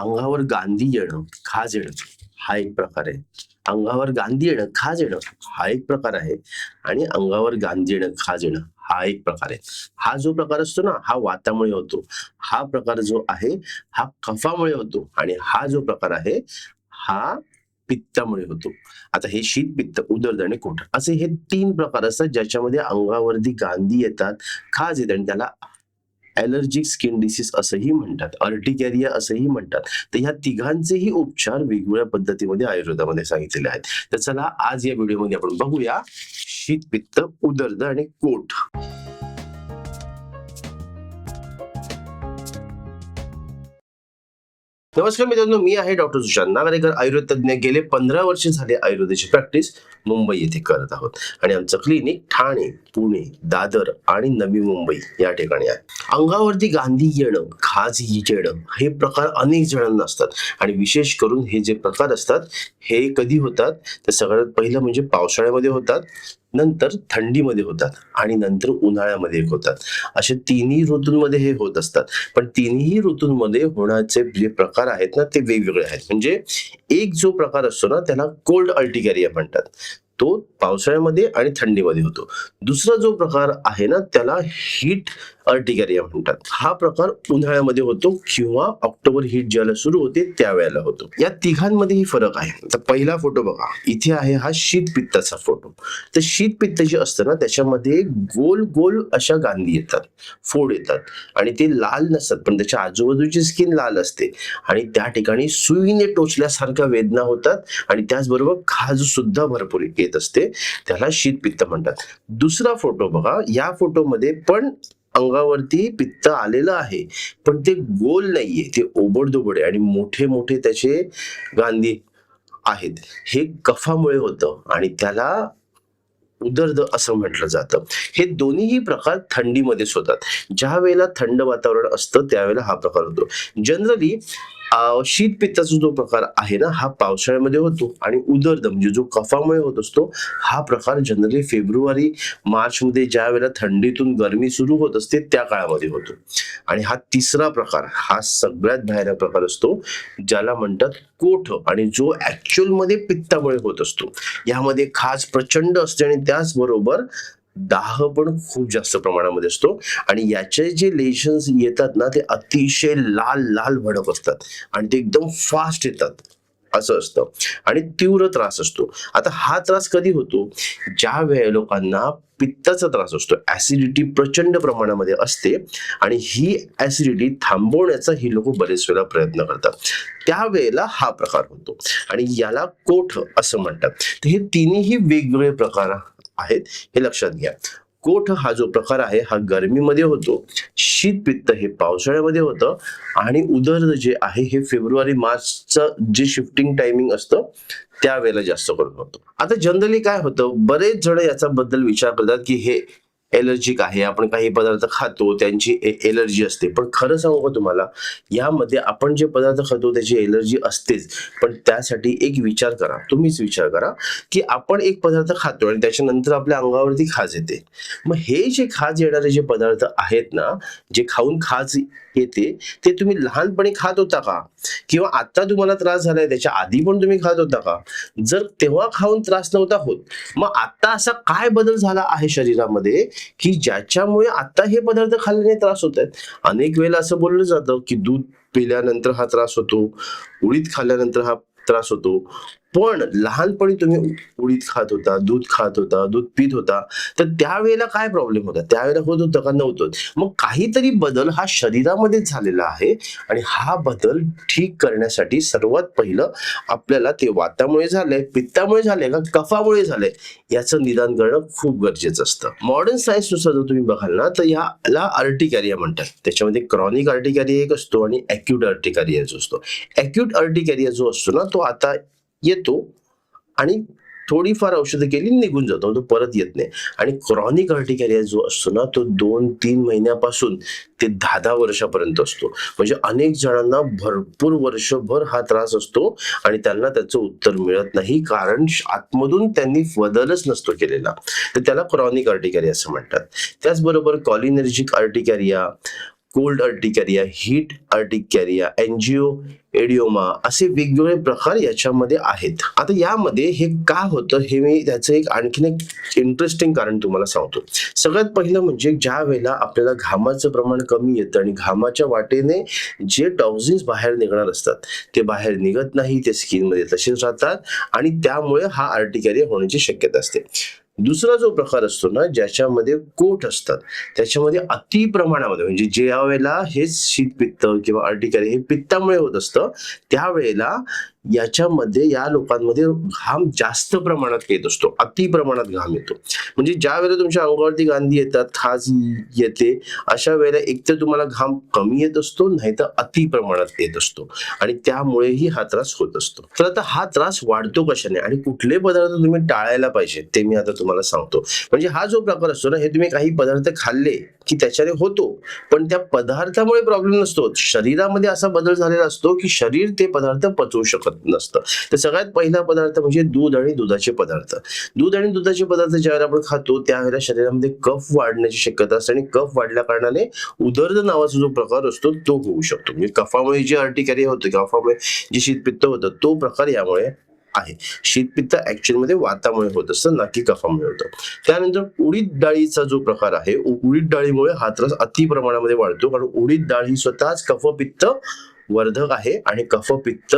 अंगावर गांधी येणं खाज येणं हा एक प्रकार आहे. अंगावर गांधी येणं खाज येणं हा एक प्रकार आहे आणि अंगावर गांधी येणं खाज येणं हा एक प्रकार आहे. हा जो प्रकार असतो ना हा वातामुळे होतो. हा प्रकार जो आहे हा कफामुळे होतो आणि हा जो प्रकार आहे हा पित्तामुळे होतो. आता हे शीत पित्त उदरद आणि कोठ असे हे तीन प्रकार असतात ज्याच्यामध्ये अंगावरती गांधी येतात खाज येतात आणि त्याला ॲलर्जिक स्किन डिसीज असंही म्हणतात. अर्टिकॅरिया असंही म्हणतात. तर ह्या तिघांचेही उपचार वेगवेगळ्या पद्धतीमध्ये आयुर्वेदामध्ये सांगितलेले आहेत. तर चला आज या व्हिडिओमध्ये आपण बघूया शीत पित्त उदर्द आणि कोठ. नमस्कार मित्रांनो मी आहे डॉक्टर सुशांत नागरेकर. आयुर्वेद तज्ज्ञ गेले पंधरा वर्ष झाले आयुर्वेदाची प्रॅक्टिस मुंबई येथे करत आहोत. आणि आमचं क्लिनिक ठाणे पुणे दादर आणि नवी मुंबई या ठिकाणी आहे. अंगावरती गांधी येणं खाज येणं हे प्रकार अनेक जणांना असतात. आणि विशेष करून हे जे प्रकार असतात हे कधी होतात? तर सगळ्यात पहिलं म्हणजे पावसाळ्यामध्ये होतात. नंतर थंडीमध्ये होतात आणि नंतर उन्हाळ्यामध्ये होतात. असे तिन्ही ऋतूंमध्ये हे होत असतात. पण तिन्ही ऋतूंमध्ये होण्याचे जे प्रकार आहेत ना ते वेगवेगळे आहेत. म्हणजे एक जो प्रकार असतो ना त्याला कोल्ड अल्टिकॅरिया म्हणतात. तो पावसाळ्यामध्ये आणि थंडीमध्ये होतो. दुसरा जो प्रकार आहे ना त्याला हीट अर्टिकॅरिया म्हणतात. हा प्रकार उन्हाळ्यामध्ये होतो किंवा ऑक्टोबर हीट ज्याला सुरू होते त्यावेळेला होतो. या तिघांमध्येही फरक आहे. तर पहिला फोटो बघा. इथे आहे हा शीत पित्ताचा फोटो तर शीतपित्त जे असतं ना त्याच्यामध्ये गोल गोल अशा गांधी येतात. फोड येतात. आणि ते लाल नसतात पण त्याच्या आजूबाजूची स्किन लाल असते. आणि त्या ठिकाणी सुईने टोचल्यासारख्या वेदना होतात. आणि त्याचबरोबर खाज सुद्धा भरपूर येत असते. त्याला शीत पित्त म्हणतात. दुसरा फोटो बघा या फोटोमध्ये पण अंगावरती पित्त आलेलं आहे पण ते गोल नाहीये ते ओबडधोबड आहे आणि मोठे मोठे त्याचे गांधी आहेत. हे कफामुळे होतं आणि त्याला उदर्द असं म्हटलं जातं. हे दोन्हीही प्रकार थंडीमध्येच होतात. ज्या वेळेला थंड वातावरण असतं त्यावेळेला हा प्रकार होतो. जनरली शीत पित्ताचा जो प्रकार आहे ना हा पावसाळ्यामध्ये होतो आणि उदरदम म्हणजे जो कफामुळे होत असतो हा प्रकार जनरली फेब्रुवारी मार्च मध्ये ज्या वेळेला थंडीतून गरमी सुरू होत असते त्या काळामध्ये होतो. आणि हा तिसरा प्रकार हा सगळ्यात भयानक प्रकार असतो ज्याला म्हणतात कोठ आणि जो ऍक्च्युअलमध्ये पित्तामुळे होत असतो. यामध्ये खास प्रचंड असते आणि त्याचबरोबर दाह पण खूप जास्त प्रमाणामध्ये असतो. आणि याचे जे लेशन्स येतात ना ते अतिशय लाल लाल भडक असतात. आणि ते एकदम फास्ट येतात. असं असतं. आणि तीव्र त्रास असतो. आता हा त्रास कधी होतो? ज्या वेळे लोकांना पित्ताचा त्रास असतो. ऍसिडिटी प्रचंड प्रमाणामध्ये असते. आणि ही ऍसिडिटी थांबवण्याचा ही लोक बरेच वेळा प्रयत्न करतात. त्यावेळेला हा प्रकार होतो. आणि याला कोठ असं म्हणतात. तर हे तिन्ही वेगवेगळे प्रकार आहेत हे लक्षात घ्या. कोठ हा जो प्रकार आहे हा गरमीमध्ये होतो शीत पित्त हे पावसाळ्यामध्ये होतं आणि उदर जे आहे हे फेब्रुवारी मार्चचं जे शिफ्टिंग टायमिंग असतं त्यावेळेला जास्त करून होतो. आता जनरली काय होतं बरेच जण याचा बद्दल विचार करतात की हे एलर्जिक आहे आपण काही पदार्थ खातो त्यांची एलर्जी असते. पण खरं सांगू का तुम्हाला यामध्ये आपण जे पदार्थ खातो त्याची एलर्जी असतेच. पण त्यासाठी एक विचार करा तुम्हीच विचार करा की आपण एक पदार्थ खातो आणि त्याच्यानंतर आपल्या अंगावरती खाज येते. मग हे जे खाज येणारे जे पदार्थ आहेत ना जे खाऊन खाज येते ते तुम्ही लहानपणी खात होता का? किंवा आता तुम्हाला त्रास झालाय त्याच्या आधी पण तुम्ही खात होता का? जर तेव्हा खाऊन त्रास नव्हता होत मग आता असा काय बदल झाला आहे शरीरामध्ये की ज्याच्यामुळे आता हे पदार्थ खाल्ल्याने त्रास होत आहेत? अनेक वेळेला असं बोललं जातं की दूध पिल्यानंतर हा त्रास होतो उडीद खाल्ल्यानंतर हा त्रास होतो. पण लहानपणी तुम्ही उडीद खात होता दूध खात होता दूध पित होता तर त्यावेळेला काय प्रॉब्लेम होता? त्यावेळेला होत होतं का? नव्हतं. मग काहीतरी बदल हा शरीरामध्ये झालेला आहे आणि हा बदल ठीक करण्यासाठी सर्वात पहिलं आपल्याला ते वातामुळे झालंय पित्तामुळे झालंय का? कफामुळे झालंय. याचं निदान करणं खूप गरजेचं असतं. मॉडर्न सायन्सनुसार जर तुम्ही बघाल ना तर ह्याला अर्टिकॅरिया म्हणतात. त्याच्यामध्ये क्रॉनिक अर्टिकॅरिया एक असतो आणि अॅक्यूट अर्टिकॅरिया जो असतो. अॅक्यूट अर्टिकॅरिया जो असतो ना तो आता येतो आणि थोडीफार औषधं केली निघून जातो. तो परत येत नाही. आणि क्रॉनिक अर्टिकॅरिया जो असतो ना तो दोन तीन महिन्यापासून ते दहा दहा वर्षापर्यंत असतो. म्हणजे अनेक जणांना भरपूर वर्षभर हा त्रास असतो आणि त्यांना त्याचं उत्तर मिळत नाही कारण आतमधून त्यांनी बदलच नसतो केलेला. तर त्याला क्रॉनिक अर्टिकॅरिया असं म्हणतात. त्याचबरोबर cholinergic urticaria cold urticaria heat urticaria angioedema असे वेगवेगळे प्रकार याच्यामध्ये आहेत. आता यामध्ये हे का होतं हे मी त्याचं एक आणखीन एक इंटरेस्टिंग कारण तुम्हाला सांगतो. सगळ्यात पहिलं म्हणजे ज्या वेळेला आपल्याला घामाचं प्रमाण कमी येतं आणि घामाच्या वाटेने जे टॉक्झिन्स बाहेर निघणार असतात ते बाहेर निघत नाही ते स्किनमध्ये तसेच राहतात आणि त्यामुळे हा अर्टिकॅरिया होण्याची शक्यता असते. दुसरा जो प्रकार असतो ना ज्याच्यामध्ये कोट असतात त्याच्यामध्ये अति प्रमाणामध्ये म्हणजे ज्या वेळेला हे शीतपित्त किंवा अर्टिकॅरिया हे पित्तामुळे होत असतं त्यावेळेला याच्यामध्ये या लोकांमध्ये घाम जास्त प्रमाणात येत असतो. अति प्रमाणात घाम येतो. म्हणजे ज्या वेळेला तुमच्या अंगावरती गांधी येतात खाज येते अशा वेळेला एकतर तुम्हाला घाम कमी येत असतो नाही तर अति प्रमाणात येत असतो. आणि त्यामुळेही हा त्रास होत असतो. तर आता हा त्रास वाढतो कशाने? आणि कुठले पदार्थ तुम्ही टाळायला पाहिजे ते मी आता तुम्हाला सांगतो. म्हणजे हा जो प्रकार असतो ना हे तुम्ही काही पदार्थ खाल्ले की त्याच्याने होतो. पण त्या पदार्थामुळे प्रॉब्लेम नसतो. शरीरामध्ये असा बदल झालेला असतो की शरीर ते पदार्थ पचवू शकत नसतं. तर सगळ्यात पहिला पदार्थ म्हणजे दूध आणि दुधाचे पदार्थ. दूध आणि दुधाचे पदार्थ ज्यावेळेला आपण खातो त्यावेळेला शरीरामध्ये कफ वाढण्याची शक्यता असते आणि कफ वाढल्या कारणाने उदर्द नावाचा जो प्रकार असतो तो होऊ शकतो. म्हणजे कफामुळे जे अर्टिकॅरिया होतं कफामुळे जे शीतपित्त होतं तो प्रकार यामुळे आहे. शीतपित्त ऍक्च्युअलमध्ये वातामुळे होत असतं ना की कफामुळे होतं. त्यानंतर उडीद डाळीचा जो प्रकार आहे उडीद डाळीमुळे हा त्रास अति प्रमाणामध्ये वाढतो. कारण उडीद डाळ ही स्वतःच कफपित्त वर्धक आहे आणि कफपित्त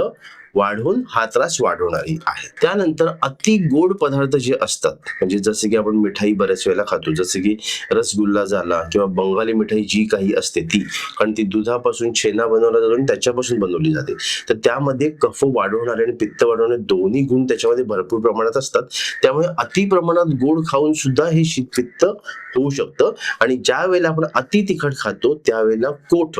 वाढवून हा त्रास वाढवणारी आहे. त्यानंतर अति गोड पदार्थ जे असतात म्हणजे जसे की आपण मिठाई बऱ्याच वेळेला खातो जसे की रसगुल्ला झाला किंवा बंगाली मिठाई जी काही असते ती कारण ती दुधापासून छेना बनवला जातो आणि त्याच्यापासून बनवली जाते. तर त्यामध्ये कफ वाढवणारे आणि पित्त वाढवणारे दोन्ही गुण त्याच्यामध्ये भरपूर प्रमाणात असतात. त्यामुळे अति प्रमाणात गोड खाऊन सुद्धा हे शीतपित्त होऊ शकतं. आणि ज्या वेळेला आपण अति तिखट खातो त्यावेळेला कोठ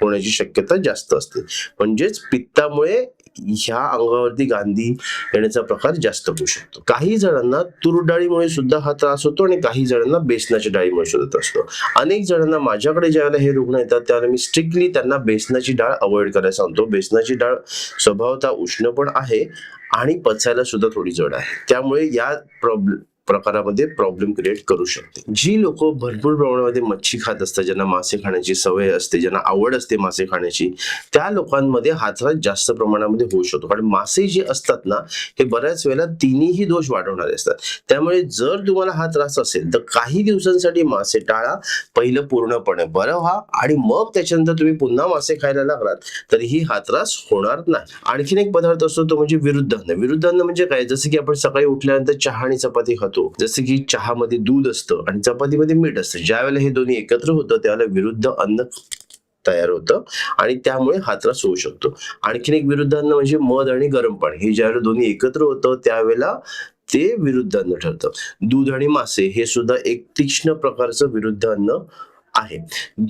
होण्याची शक्यता जास्त असते. म्हणजेच पित्तामुळे ह्या अंगावरती गांधी येण्याचा प्रकार जास्त होऊ शकतो. काही जणांना तूर डाळीमुळे सुद्धा हा त्रास होतो आणि काही जणांना बेसनाच्या डाळीमुळे सुद्धा त्रास होतो. अनेक जणांना माझ्याकडे ज्यावेळेला हे रुग्ण येतात त्यावेळेला मी स्ट्रिक्टली त्यांना बेसनाची डाळ अवॉइड करायला सांगतो. बेसनाची डाळ स्वभावतः उष्ण पण आहे आणि पचायला सुद्धा थोडी जड आहे. त्यामुळे या प्रॉब्लेम प्रकारामध्ये प्रॉब्लेम क्रिएट करू शकते. जी लोक भरपूर प्रमाणामध्ये मच्छी खात असतात ज्यांना मासे खाण्याची सवय असते ज्यांना आवड असते मासे खाण्याची त्या लोकांमध्ये हा त्रास जास्त प्रमाणामध्ये होऊ शकतो. कारण मासे जे असतात ना हे बऱ्याच वेळेला तिन्ही दोष वाढवणारे असतात. त्यामुळे जर तुम्हाला हा त्रास असेल तर काही दिवसांसाठी मासे टाळा पहिलं पूर्णपणे. बरं व्हा आणि मग त्याच्यानंतर तुम्ही पुन्हा मासे खायला लागलात तरीही हा त्रास होणार नाही. आणखीन एक पदार्थ असतो तो म्हणजे विरुद्धान्न विरुद्धान्न म्हणजे काय? जसं की आपण सकाळी उठल्यानंतर चहा आणि चपाती खातो. जसं की चहामध्ये दूध असतं आणि चपातीमध्ये मीठ असतं. ज्यावेळेला हे दोन्ही एकत्र होतं त्यावेळेला विरुद्ध अन्न तयार होतं आणि त्यामुळे हा त्रास होऊ शकतो. आणखीन एक विरुद्ध अन्न म्हणजे मध आणि गरम पाणी. हे ज्यावेळेला दोन्ही एकत्र होतं त्यावेळेला ते विरुद्ध अन्न ठरतं. दूध आणि मासे हे सुद्धा एक तीक्ष्ण प्रकारचं विरुद्ध अन्न आहे.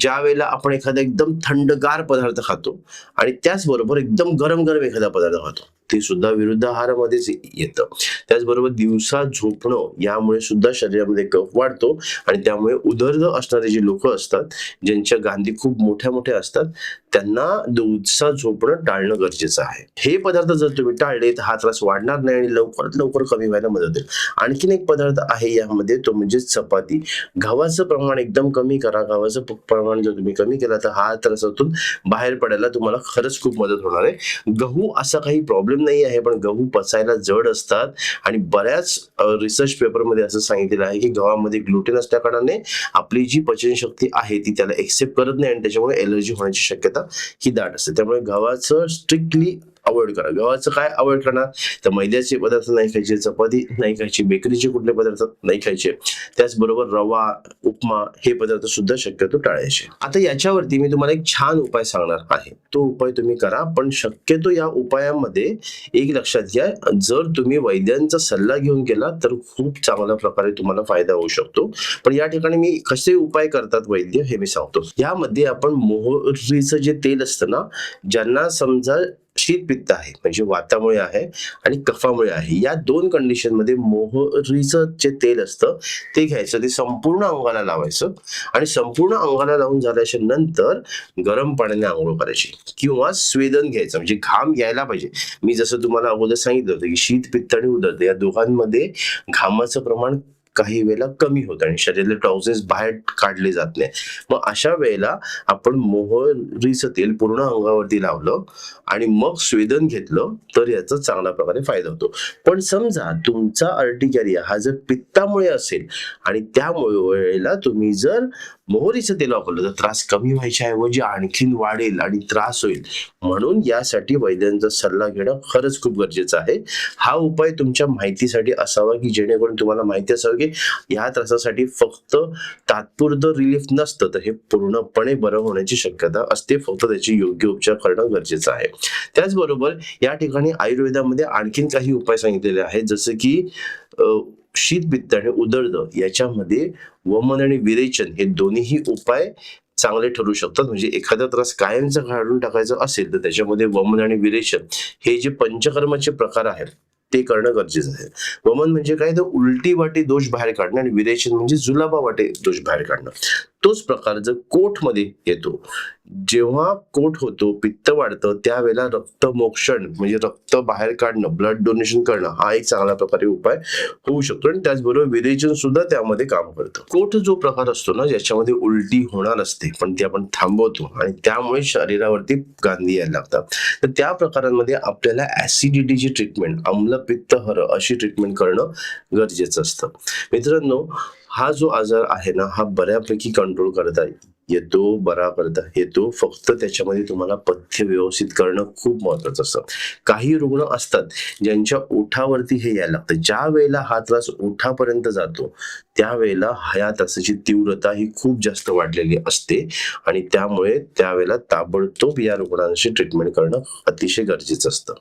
ज्या वेळेला आपण एखादा एकदम थंडगार पदार्थ खातो आणि त्याचबरोबर एकदम गरम गरम एखादा पदार्थ खातो. ते सुद्धा विरुद्ध आहारामध्येच येतं. त्याचबरोबर दिवसा झोपणं यामुळे सुद्धा शरीरामध्ये कफ वाढतो आणि त्यामुळे उदर्द असणारे जे लोक असतात ज्यांच्या गांधी खूप मोठ्या मोठ्या असतात त्यांना दिवसा झोपणं टाळणं गरजेचं आहे. हे पदार्थ जर तुम्ही टाळले तर हा त्रास वाढणार नाही आणि लवकरात लवकर कमी व्हायला मदत होईल. आणखीन एक पदार्थ आहे यामध्ये तो म्हणजे चपाती. गव्हाचं प्रमाण एकदम कमी करा. गव्हाचं प्रमाण जर तुम्ही कमी केला तर हा त्रासातून बाहेर पडायला तुम्हाला खरंच खूप मदत होणार आहे. गहू असा काही प्रॉब्लेम नाही आहे पण गहू पचायला जड असतात. आणि बऱ्याच रिसर्च पेपरमध्ये असं सांगितलेलं आहे की गव्हामध्ये ग्लुटेन असल्या कारणाने आपली जी पचनशक्ती आहे ती त्याला एक्सेप्ट करत नाही आणि त्याच्यामुळे एलर्जी होण्याची शक्यता ही दाट असते. त्यामुळे गव्हाचं स्ट्रिक्टली अवॉइड करा. गव्हाचं काय अवॉइड करणार? तर मैद्याचे पदार्थ नाही खायचे चपाती नाही खायची बेकरीचे कुठले पदार्थ नाही खायचे. त्याचबरोबर रवा उपमा हे पदार्थ सुद्धा शक्यतो टाळायचे. आता याच्यावरती मी तुम्हाला एक छान उपाय सांगणार आहे. तो उपाय तुम्ही करा पण शक्यतो या उपायामध्ये एक लक्षात घ्या जर तुम्ही वैद्यांचा सल्ला घेऊन केला तर खूप चांगल्या प्रकारे तुम्हाला फायदा होऊ शकतो. पण या ठिकाणी मी कसे उपाय करतात वैद्य हे मी सांगतो. यामध्ये आपण मोहरीचं जे तेल असतं ना ज्यांना समजा शीतपित्त आहे म्हणजे वातामुळे आहे आणि कफामुळे आहे. या दोन कंडिशनमध्ये मोहरीचं जे तेल असतं ते घ्यायचं. ते संपूर्ण अंगाला लावायचं आणि संपूर्ण अंगाला लावून झाल्याच्यानंतर गरम पाण्याने आंघोळ करायची किंवा स्वेदन घ्यायचं. म्हणजे घाम यायला पाहिजे. मी जसं तुम्हाला अगोदर सांगितलं होतं की शीत पित्त आणि उदरते या दोघांमध्ये घामाचं प्रमाण काही वेळेला कमी होतं आणि शरीरातले टॉक्सिन्स बाहेर काढले जात नाही मग अशा वेळेला आपण मोहरीचं तेल पूर्ण अंगावरती लावलं आणि मग स्वेदन घेतलं तर याचा चांगल्या प्रकारे फायदा होतो. पण समजा तुमचा अर्टिकॅरिया हा जर पित्तामुळे असेल आणि त्यामुळे वेळेला तुम्ही जर मोहरीचं तेल वापरलं तर त्रास कमी व्हायच्या ऐवजी आणखीन वाढेल आणि त्रास होईल. म्हणून यासाठी वैद्यांचा सल्ला घेणं खरंच खूप गरजेचं आहे. हा उपाय तुमच्या माहितीसाठी असावा की जेणेकरून तुम्हाला माहिती असावं की या त्रासासाठी फक्त तात्पुरतं रिलीफ नसतं. तर हे पूर्णपणे बरं होण्याची शक्यता असते. फक्त त्याची योग्य उपचार करणं गरजेचं आहे. त्याचबरोबर या ठिकाणी आयुर्वेदामध्ये आणखीन काही उपाय सांगितलेले आहेत. जसं की शीतपित्त शीत आणि उदरद याच्यामध्ये वमन आणि विरेचन हे दोन्हीही उपाय चांगले ठरू शकतात. म्हणजे एखादा त्रास कायमचा काढून टाकायचा असेल तर त्याच्यामध्ये वमन आणि विरेचन हे जे पंचकर्माचे प्रकार आहेत ते करणं गरजेचं आहे. वमन म्हणजे काय? तर उलटी वाटे दोष बाहेर काढणं आणि विरेचन म्हणजे जुलाबा वाटे दोष बाहेर काढणं. तोच प्रकार जर कोठमध्ये येतो. जेव्हा कोट होतो पित्त वाढतं त्यावेळेला रक्त मोक्षण म्हणजे रक्त बाहेर काढणं ब्लड डोनेशन करणं हा एक चांगल्या प्रकारे उपाय होऊ शकतो आणि त्याचबरोबर विरेचन सुद्धा त्यामध्ये काम करतं. कोठ जो प्रकार असतो ना ज्याच्यामध्ये उलटी होणार असते पण ती आपण थांबवतो आणि त्यामुळे शरीरावरती गांधी यायला लागतात. तर त्या प्रकारांमध्ये आपल्याला ऍसिडिटीची ट्रीटमेंट आम्ल पित्त हर अशी ट्रीटमेंट करणं गरजेचं असतं. मित्रांनो हा जो आजार आहे ना हा बऱ्यापैकी कंट्रोल करता येतो बरा करता येतो फक्त त्याच्यामध्ये तुम्हाला पथ्य व्यवस्थित करणं खूप महत्वाचं असतं. काही रुग्ण असतात ज्यांच्या ओठावरती हे यायला लागतं. ज्या वेळेला हा त्रास ओठापर्यंत जातो त्यावेळेला ह्या तीव्रता ही खूप जास्त वाढलेली असते आणि त्यामुळे त्यावेळेला ताबडतोब या रुग्णांशी ट्रीटमेंट करणं अतिशय गरजेचं असतं.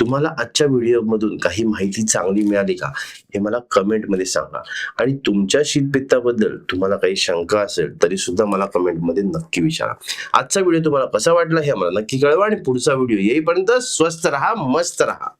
तुम्हाला आजच्या व्हिडिओमधून काही माहिती चांगली मिळाली का? हे मला कमेंटमध्ये सांगा. आणि तुमच्या शीतपित्ताबद्दल तुम्हाला काही शंका असेल तरी सुद्धा मला कमेंटमध्ये नक्की विचारा. आजचा व्हिडिओ तुम्हाला कसा वाटला हे मला नक्की कळवा आणि पुढचा व्हिडिओ येईपर्यंत स्वस्त राहा मस्त राहा.